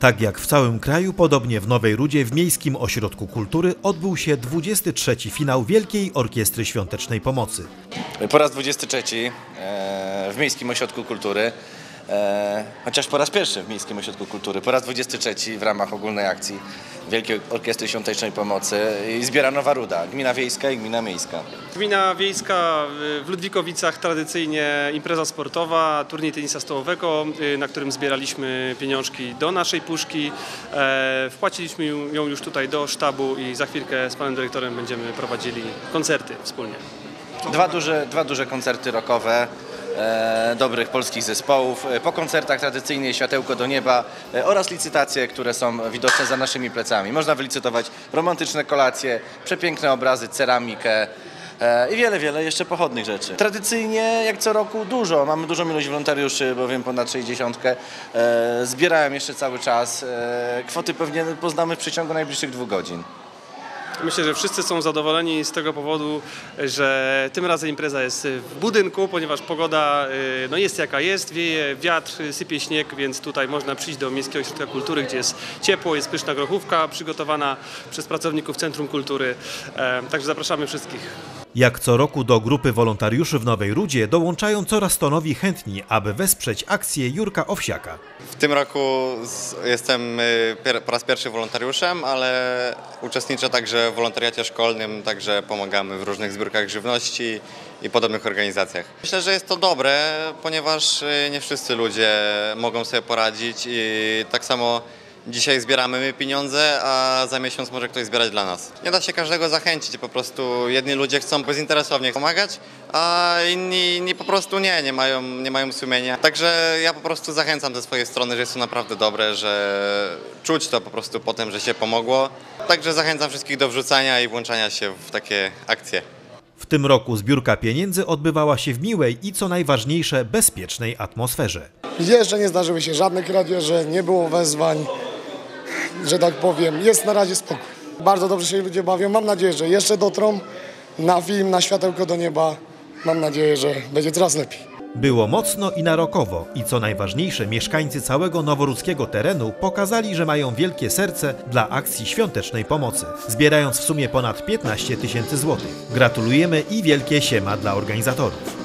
Tak jak w całym kraju, podobnie w Nowej Rudzie w Miejskim Ośrodku Kultury odbył się 23. finał Wielkiej Orkiestry Świątecznej Pomocy. Po raz 23 e, w Miejskim Ośrodku Kultury, e, chociaż po raz pierwszy w Miejskim Ośrodku Kultury, po raz 23 w ramach ogólnej akcji Wielkiej Orkiestry Świątecznej Pomocy i zbiera Nowa Ruda, gmina wiejska i gmina miejska. Gmina wiejska w Ludwikowicach tradycyjnie impreza sportowa, turniej tenisa stołowego, y, na którym zbieraliśmy pieniążki do naszej puszki. E, Wpłaciliśmy ją już tutaj do sztabu i za chwilkę z panem dyrektorem będziemy prowadzili koncerty wspólnie. Dwa duże, dwa duże koncerty rockowe dobrych polskich zespołów. E, Po koncertach tradycyjnie Światełko do Nieba e, oraz licytacje, które są widoczne za naszymi plecami. Można wylicytować romantyczne kolacje, przepiękne obrazy, ceramikę e, i wiele, wiele jeszcze pochodnych rzeczy. Tradycyjnie, jak co roku, dużo. Mamy dużą ilość wolontariuszy, bowiem ponad 60. E, zbierałem jeszcze cały czas. E, kwoty pewnie poznamy w przeciągu najbliższych dwóch godzin. Myślę, że wszyscy są zadowoleni z tego powodu, że tym razem impreza jest w budynku, ponieważ pogoda y, no jest jaka jest, wieje wiatr, sypie śnieg, więc tutaj można przyjść do Miejskiego Ośrodka Kultury, gdzie jest ciepło, jest pyszna grochówka przygotowana przez pracowników Centrum Kultury. E, Także zapraszamy wszystkich. Jak co roku do grupy wolontariuszy w Nowej Rudzie dołączają coraz to nowi chętni, aby wesprzeć akcję Jurka Owsiaka. W tym roku jestem y, po raz pierwszy wolontariuszem, ale uczestniczę także w wolontariacie szkolnym, także pomagamy w różnych zbiórkach żywności i podobnych organizacjach. Myślę, że jest to dobre, ponieważ y, nie wszyscy ludzie mogą sobie poradzić i tak samo dzisiaj zbieramy my pieniądze, a za miesiąc może ktoś zbierać dla nas. Nie da się każdego zachęcić, po prostu jedni ludzie chcą bezinteresownie pomagać, a inni, inni po prostu nie, nie mają, nie mają sumienia. Także ja po prostu zachęcam ze swojej strony, że jest to naprawdę dobre, że czuć to po prostu potem, że się pomogło. Także zachęcam wszystkich do wrzucania i włączania się w takie akcje. W tym roku zbiórka pieniędzy odbywała się w miłej i co najważniejsze bezpiecznej atmosferze. Jeszcze nie zdarzyły się żadne kradzieże, nie było wezwań, że tak powiem. Jest na razie spokój. Bardzo dobrze się ludzie bawią. Mam nadzieję, że jeszcze dotrą na film, na światełko do nieba. Mam nadzieję, że będzie coraz lepiej. Było mocno i narokowo i co najważniejsze mieszkańcy całego noworudzkiego terenu pokazali, że mają wielkie serce dla akcji świątecznej pomocy, zbierając w sumie ponad 15 tysięcy złotych. Gratulujemy i wielkie siema dla organizatorów.